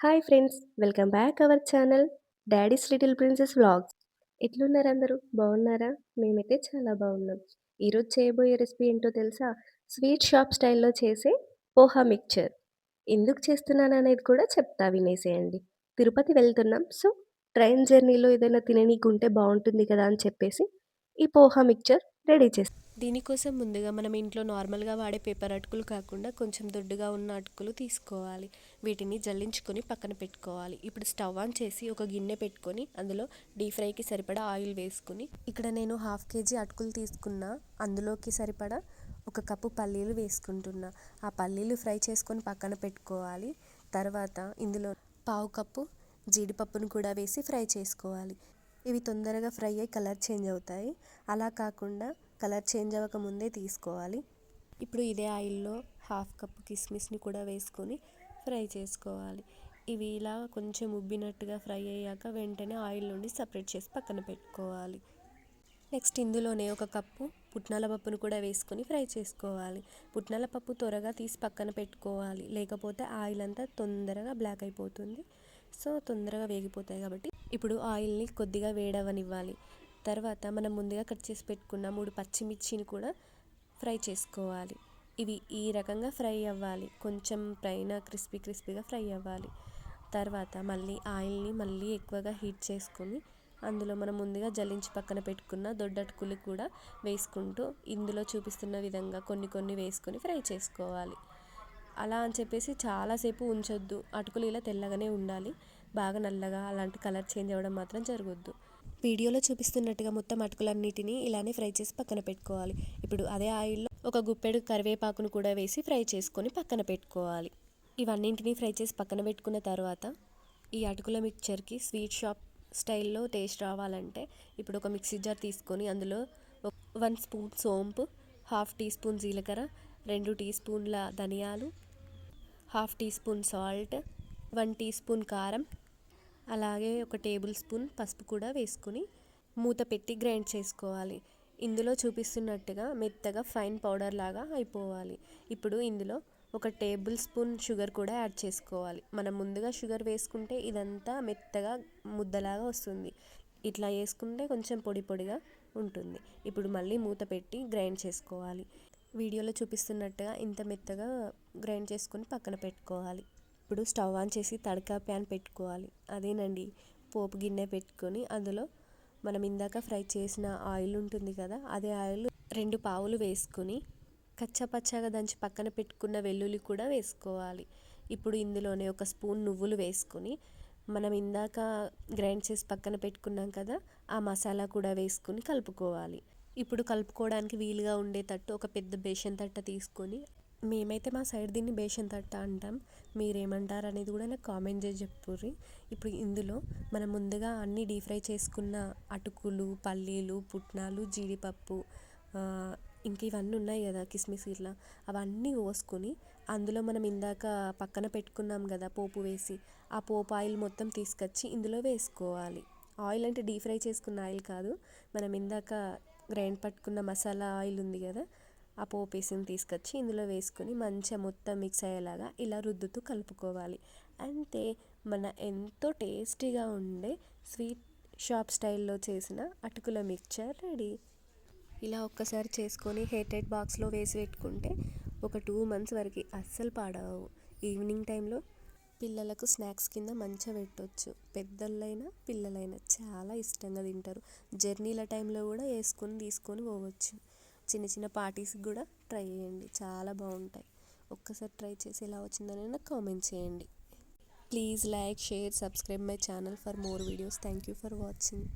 Hi friends welcome back our channel daddy's little princess vlogs ఎట్లున్నారు అందరూ? బాగున్నారా? మేమైతే చాలా బాగున్నాం. ఈరోజు చేయబోయే రెసిపీ ఏంటో తెలుసా? స్వీట్ షాప్ స్టైల్లో చేసే పోహా మిక్చర్. ఎందుకు చేస్తున్నాను అనేది కూడా చెప్తా వినేసేయండి. తిరుపతి వెళ్తున్నాం సో ట్రైన్ జర్నీలో ఏదైనా తిననీకుంటే బాగుంటుంది కదా అని చెప్పేసి ఈ పోహా మిక్చర్ రెడీ చేస్తాం. దీనికోసం ముందుగా మనం ఇంట్లో నార్మల్గా వాడే పేపర్ అటుకులు కాకుండా కొంచెం దొడ్డుగా ఉన్న అటుకులు తీసుకోవాలి. వీటిని జల్లించుకొని పక్కన పెట్టుకోవాలి. ఇప్పుడు స్టవ్ ఆన్ చేసి ఒక గిన్నె పెట్టుకొని అందులో డీప్ ఫ్రైకి సరిపడా ఆయిల్ వేసుకుని ఇక్కడ నేను హాఫ్ కేజీ అటుకులు తీసుకున్నా. అందులోకి సరిపడా ఒక కప్పు పల్లీలు వేసుకుంటున్నా. ఆ పల్లీలు ఫ్రై చేసుకొని పక్కన పెట్టుకోవాలి. తర్వాత ఇందులో పావు కప్పు జీడిపప్పును కూడా వేసి ఫ్రై చేసుకోవాలి. ఇవి తొందరగా ఫ్రై అయ్యి కలర్ చేంజ్ అవుతాయి. అలా కాకుండా కలర్ చేంజ్ అవ్వకముందే తీసుకోవాలి. ఇప్పుడు ఇదే ఆయిల్లో హాఫ్ కప్ కిస్మిస్ని కూడా వేసుకొని ఫ్రై చేసుకోవాలి. ఇవి ఇలా కొంచెం ఉబ్బినట్టుగా ఫ్రై అయ్యాక వెంటనే ఆయిల్ నుండి సపరేట్ చేసి పక్కన పెట్టుకోవాలి. నెక్స్ట్ ఇందులోనే ఒక కప్పు పుట్నాల పప్పును కూడా వేసుకొని ఫ్రై చేసుకోవాలి. పుట్నాల పప్పు త్వరగా తీసి పక్కన పెట్టుకోవాలి. లేకపోతే ఆయిల్ అంతా తొందరగా బ్లాక్ అయిపోతుంది. సో తొందరగా వేగిపోతాయి కాబట్టి ఇప్పుడు ఆయిల్ని కొద్దిగా వేడవనివ్వాలి. తర్వాత మనం ముందుగా కట్ చేసి పెట్టుకున్న మూడు పచ్చిమిర్చిని కూడా ఫ్రై చేసుకోవాలి. ఇవి ఈ రకంగా ఫ్రై అవ్వాలి. కొంచెం పైన క్రిస్పీ క్రిస్పీగా ఫ్రై అవ్వాలి. తర్వాత మళ్ళీ ఆయిల్ని మళ్ళీ ఎక్కువగా హీట్ చేసుకొని అందులో మనం ముందుగా జల్లించి పక్కన పెట్టుకున్న దొడ్డటుకులు కూడా వేసుకుంటూ ఇందులో చూపిస్తున్న విధంగా కొన్ని కొన్ని వేసుకొని ఫ్రై చేసుకోవాలి. అలా అని చెప్పేసి చాలాసేపు ఉంచొద్దు. అటుకులు ఇలా తెల్లగానే ఉండాలి. బాగా నల్లగా అలాంటి కలర్ చేంజ్ అవ్వడం మాత్రం జరగొద్దు. వీడియోలో చూపిస్తున్నట్టుగా మొత్తం అటుకులన్నిటిని ఇలానే ఫ్రై చేసి పక్కన పెట్టుకోవాలి. ఇప్పుడు అదే ఆయిల్లో ఒక గుప్పెడు కరివేపాకును కూడా వేసి ఫ్రై చేసుకొని పక్కన పెట్టుకోవాలి. ఇవన్నింటినీ ఫ్రై చేసి పక్కన పెట్టుకున్న తర్వాత ఈ అటుకుల మిక్చర్కి స్వీట్ షాప్ స్టైల్లో టేస్ట్ రావాలంటే ఇప్పుడు ఒక మిక్సీ జార్ తీసుకొని అందులో వన్ స్పూన్ సోంపు హాఫ్ టీ స్పూన్ జీలకర్ర రెండు టీ స్పూన్ల ధనియాలు half tea spoon salt one tea spoon కారం అలాగే ఒక టేబుల్ స్పూన్ పసుపు కూడా వేసుకుని మూత పెట్టి గ్రైండ్ చేసుకోవాలి. ఇందులో చూపిస్తున్నట్టుగా మెత్తగా ఫైన్ పౌడర్ లాగా అయిపోవాలి. ఇప్పుడు ఇందులో ఒక టేబుల్ స్పూన్ షుగర్ కూడా యాడ్ చేసుకోవాలి. మనం ముందుగా షుగర్ వేసుకుంటే ఇదంతా మెత్తగా ముద్దలాగా వస్తుంది. ఇట్లా వేసుకుంటే కొంచెం పొడి పొడిగా ఉంటుంది. ఇప్పుడు మళ్ళీ మూత పెట్టి గ్రైండ్ చేసుకోవాలి. వీడియోలో చూపిస్తున్నట్టుగా ఇంత మెత్తగా గ్రైండ్ చేసుకొని పక్కన పెట్టుకోవాలి. ఇప్పుడు స్టవ్ ఆన్ చేసి తడకా ప్యాన్ పెట్టుకోవాలి. అదేనండి పోపు గిన్నె పెట్టుకొని అందులో మనం ఇందాక ఫ్రై చేసిన ఆయిల్ ఉంటుంది కదా అదే ఆయిల్ రెండు పావులు వేసుకుని కచ్చపచ్చగా దంచి పక్కన పెట్టుకున్న వెల్లుల్లి కూడా వేసుకోవాలి. ఇప్పుడు ఇందులోనే ఒక స్పూన్ నువ్వులు వేసుకొని మనం ఇందాక గ్రైండ్ చేసి పక్కన పెట్టుకున్నాం కదా ఆ మసాలా కూడా వేసుకుని కలుపుకోవాలి. ఇప్పుడు కలుపుకోవడానికి వీలుగా ఉండేటట్టు ఒక పెద్ద బేషన్ తట్ట తీసుకొని మేమైతే మా సైడ్ దీన్ని బేషన్ తట్ట అంటాం. మీరేమంటారు అనేది కూడా నాకు కామెంట్ చేసి చెప్పుర్రి. ఇప్పుడు ఇందులో మనం ముందుగా అన్నీ డీప్ ఫ్రై చేసుకున్న అటుకులు పల్లీలు పుట్నాలు జీడిపప్పు ఇంక ఇవన్నీ ఉన్నాయి కదా కిస్మిస్ ఇట్లా అవన్నీ పోసుకొని అందులో మనం ఇందాక పక్కన పెట్టుకున్నాం కదా పోపు వేసి ఆ పోపు ఆయిల్ మొత్తం తీసుకొచ్చి ఇందులో వేసుకోవాలి. ఆయిల్ అంటే డీప్ ఫ్రై చేసుకున్న ఆయిల్ కాదు. మనం ఇందాక గ్రైండ్ పట్టుకున్న మసాలా ఆయిల్ ఉంది కదా ఆ పోపేసిని తీసుకొచ్చి ఇందులో వేసుకొని మంచిగా మొత్తం మిక్స్ అయ్యేలాగా ఇలా రుద్దుతూ కలుపుకోవాలి. అంతే మన ఎంతో టేస్టీగా ఉండే స్వీట్ షాప్ స్టైల్లో చేసిన అటుకుల మిక్చర్ రెడీ. ఇలా ఒక్కసారి చేసుకొని హెయిటెడ్ బాక్స్లో వేసి పెట్టుకుంటే ఒక టూ మంత్స్ వరకు అస్సలు పాడవు. ఈవినింగ్ టైంలో పిల్లలకు స్నాక్స్ కింద మంచిగా పెట్టవచ్చు పెద్దలైనా పిల్లలైనా చాలా ఇష్టంగా తింటారు. జర్నీల టైంలో కూడా వేసుకొని తీసుకొని పోవచ్చు. చిన్న చిన్న పార్టీస్కి కూడా ట్రై చేయండి. చాలా బాగుంటాయి. ఒక్కసారి ట్రై చేసి ఎలా వచ్చిందని నాకు కామెంట్ చేయండి. Please like share subscribe my channel for more videos. Thank you for watching.